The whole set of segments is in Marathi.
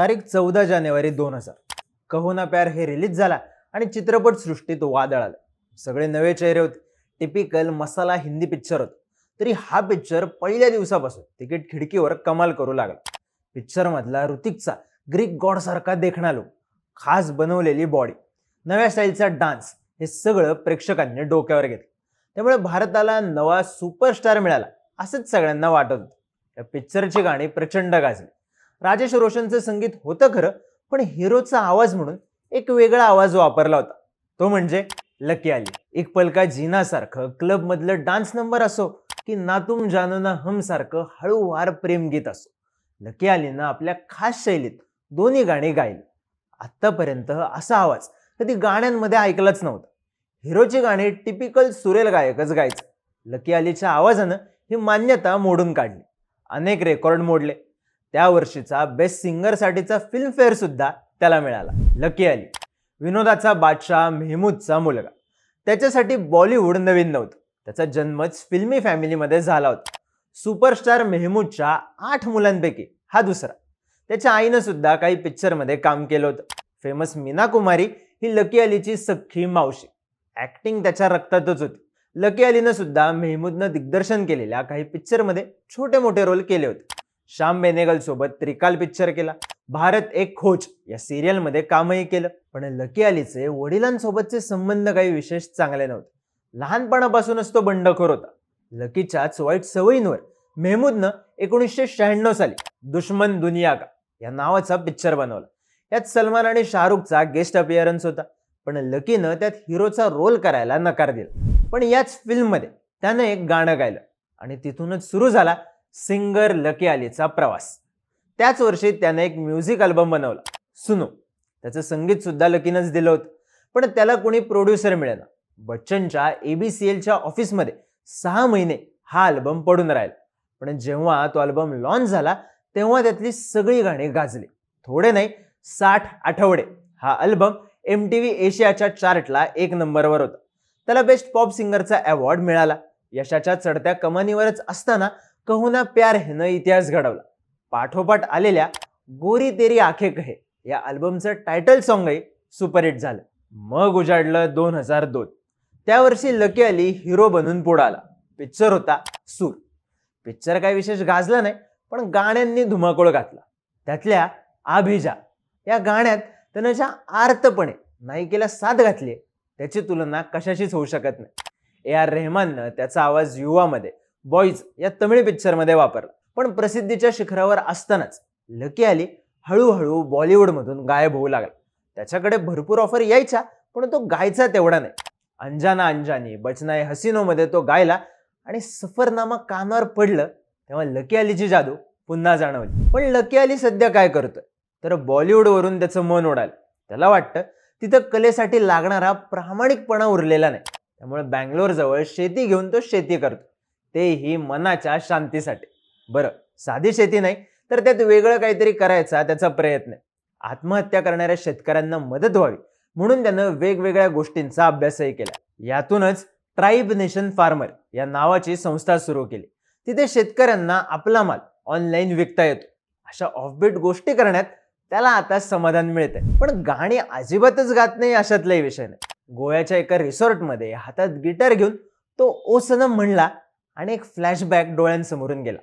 तारीख चौदा जानेवारी दोन हजार. कहोना प्यार हे रिलीज झाला आणि चित्रपटसृष्टीत वादळ आलं. सगळे नवे चेहरे होते. टिपिकल मसाला हिंदी पिक्चर होता. तरी हा पिक्चर पहिल्या दिवसापासून तिकीट खिडकीवर कमाल करू लागला. पिक्चरमधला ऋतिकचा ग्रीक गॉडसारखा देखणा लुक खास बनवलेली बॉडी नव्या स्टाईलचा डान्स हे सगळं प्रेक्षकांनी डोक्यावर घेतलं. त्यामुळे भारताला नवा सुपरस्टार मिळाला असंच सगळ्यांना वाटत होतं. या पिक्चरची गाणी प्रचंड गाजली. राजेश रोशनचं संगीत होतं खरं पण हिरोचा आवाज म्हणून एक वेगळा आवाज वापरला होता. तो म्हणजे लकी आली. एक पलका जीनासारखं क्लबमधलं डान्स नंबर असो की नातूम तुम हम सारखं हळूवार प्रेमगीत असो. लकी अलीनं आपल्या खास शैलीत दोन्ही गाणी गायली. आत्तापर्यंत असा आवाज कधी गाण्यांमध्ये ऐकलाच नव्हता. हिरोची गाणी टिपिकल सुरेल गायकच गायचं. लकी अलीच्या आवाजानं ही मान्यता मोडून काढली. अनेक रेकॉर्ड मोडले. त्या वर्षीचा बेस्ट सिंगरसाठीचा फिल्मफेअर सुद्धा त्याला मिळाला. लकी अली विनोदाचा बादशाह मेहमूदचा मुलगा. त्याच्यासाठी बॉलिवूड नवीन नव्हतं. त्याचा जन्मच फिल्मी फॅमिलीमध्ये झाला होता. सुपरस्टार मेहमूदच्या आठ मुलांपैकी हा दुसरा. त्याच्या आईनं सुद्धा काही पिक्चरमध्ये काम केलं होतं. फेमस मीना कुमारी ही लकी अलीची सख्खी मावशी. ऍक्टिंग त्याच्या रक्तातच होती. लकी अलीनं सुद्धा मेहमूदनं दिग्दर्शन केलेल्या काही पिक्चरमध्ये छोटे मोठे रोल केले होते. श्याम बेनेगल सोबत त्रिकाल पिक्चर केला. भारत एक खोज. या सिरियलमध्ये कामही केलं. पण लकी अलीचे वडिलांसोबतचे संबंध काही विशेष चांगले नव्हते. लहानपणापासूनच तो बंडखोर होता. लकीच्याच वाईट सवयींवर मेहमूदनं एकोणीसशे शहाण्णव साली दुश्मन दुनिया का या नावाचा पिक्चर बनवला. यात सलमान आणि शाहरुखचा गेस्ट अपिअरन्स होता. पण लकीनं त्यात हिरोचा रोल करायला नकार दिला. पण याच फिल्ममध्ये त्यानं एक गाणं गायलं. आणि तिथूनच सुरू झाला सिंगर लकी अलीचा प्रवास. त्याच वर्षी त्याने एक म्युझिक अल्बम बनवला सुनो. त्याचं संगीत सुद्धा लकीनंच दिलं होतं पण त्याला कोणी प्रोड्युसर मिळेना. बच्चनच्या एबीसीएलच्या ऑफिसमध्ये सहा महिने हा अल्बम पडून राहिला. पण जेव्हा तो अल्बम लॉन्च झाला तेव्हा त्यातली सगळी गाणी गाजली. थोडे नाही साठ आठवडे. हा अल्बम एम टी व्ही एशियाच्या चार्टला एक नंबरवर होता. त्याला बेस्ट पॉप सिंगरचा अवॉर्ड मिळाला. यशाच्या चढत्या कमानीवरच असताना कहुना प्यार हेनं इतिहास घडवला. पाठोपाठ आलेल्या गोरी तेरी आखे कहे या अल्बमचं टायटल सॉंगही सुपरहिट झालं. मग उजाडलं दोन हजार दोन. त्या वर्षी लकी अली हिरो बनून पुढे आला. पिक्चर होता सूर. पिक्चर काही विशेष गाजला नाही पण गाण्यांनी धुमाकूळ घातला. त्यातल्या आभिजा या गाण्यात त्यानं ज्या आर्तपणे नायिकेला साथ घातली त्याची तुलना कशाशीच होऊ शकत नाही. ए आर रेहमाननं त्याचा आवाज युवामध्ये बॉईज या तमिळ पिक्चरमध्ये वापरला. पण प्रसिद्धीच्या शिखरावर असतानाच लकी अली हळूहळू बॉलिवूडमधून गायब होऊ लागला. त्याच्याकडे भरपूर ऑफर यायच्या पण तो गायचा तेवढा नाही. अंजाना अंजानी बचनाय हसिनोमध्ये तो गायला आणि सफरनामा कानावर पडलं तेव्हा लकी अलीची जादू पुन्हा जाणवली. पण लकी अली सध्या काय करतोय? तर बॉलिवूडवरून त्याचं मन उडालं त्याला वाटतं तिथं कलेसाठी लागणारा प्रामाणिकपणा उरलेला नाही. त्यामुळे बँगलोरजवळ शेती घेऊन तो शेती करतो. तेही मनाच्या शांतीसाठी. बरं साधी शेती नाही तर त्यात वेगळं काहीतरी करायचा त्याचा प्रयत्न. आत्महत्या करणाऱ्या शेतकऱ्यांना मदत व्हावी म्हणून त्यानं वेगवेगळ्या गोष्टींचा अभ्यासही केला. यातूनच ट्राईब नेशन फार्मर या नावाची संस्था सुरू केली. तिथे शेतकऱ्यांना आपला माल ऑनलाईन विकता येतो. अशा ऑफबीट गोष्टी करण्यात त्याला आता समाधान मिळत आहे पण गाणी अजिबातच गात नाही अशातलाही विषय नाही. गोव्याच्या एका रिसॉर्टमध्ये हातात गिटार घेऊन तो ओसनं म्हणला आणि एक फ्लॅशबॅक डोळ्यांसमोरून गेला.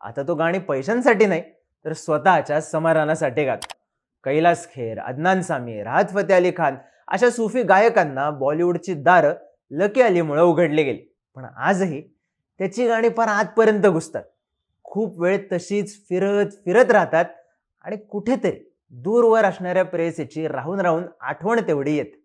आता तो गाणी पैशांसाठी नाही तर स्वतःच्या समाधानासाठी गातो. कैलास खेर अदनान सामी राहत फते अली खान अशा सुफी गायकांना बॉलिवूडची दारं लकी अलीमुळे उघडली गेली. पण आजही त्याची गाणी फार आतपर्यंत घुसतात. खूप वेळ तशीच फिरत फिरत राहतात आणि कुठेतरी दूरवर असणाऱ्या प्रेयसीची राहून राहून आठवण तेवढी येते.